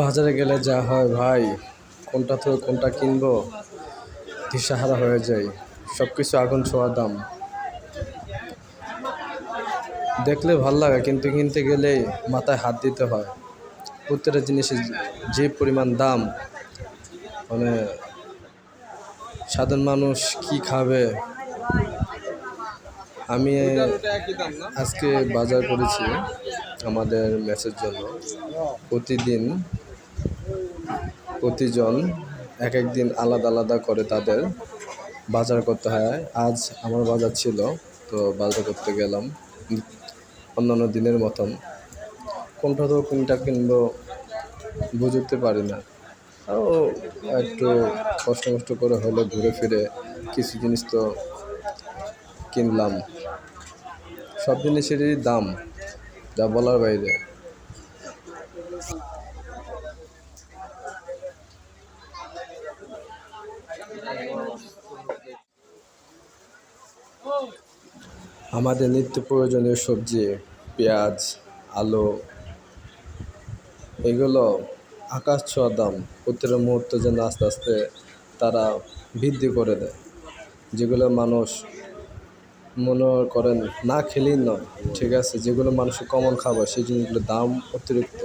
বাজারে গেলে যা হয় ভাই, কোনটা থেকে কোনটা কিনবো, দিশাহারা হয়ে যায় সব কিছু আগুন ছোঁয়া দাম। দেখলে ভালো লাগে, কিন্তু কিনতে গেলেই মাথায় হাত দিতে হয়। প্রত্যেকটা জিনিসের যে পরিমাণ দাম মানে সাধারণ মানুষ কি খাবে আমি আজকে বাজার করেছি আমাদের ম্যাচের জন্য। প্রতিদিন প্রতিজন এক এক দিন আলাদা আলাদা করে তাদের বাজার করতে হয়। আজ আমার বাজার ছিল তো বাজার করতে গেলাম অন্যান্য দিনের মতন। কোনটা তো কোনটা কিনবো বুঝতে পারি না। তাও একটু কষ্ট কষ্ট করে হলে ঘুরে ফিরে কিছু জিনিস তো কিনলাম। সব জিনিসেরই দাম, যা বলার বাইরে। আমাদের নিত্য প্রয়োজনীয় সবজি, পেঁয়াজ, আলু, এগুলো আকাশ ছোঁয়া দাম। প্রতিটা মুহূর্তে যেন আস্তে আস্তে তারা বৃদ্ধি করে দেয়। যেগুলো মানুষ মনে করেন, না খেলেই নয়। ঠিক আছে? যেগুলো মানুষের কমন খাবার, সেই জিনিসগুলোর দাম অতিরিক্ত।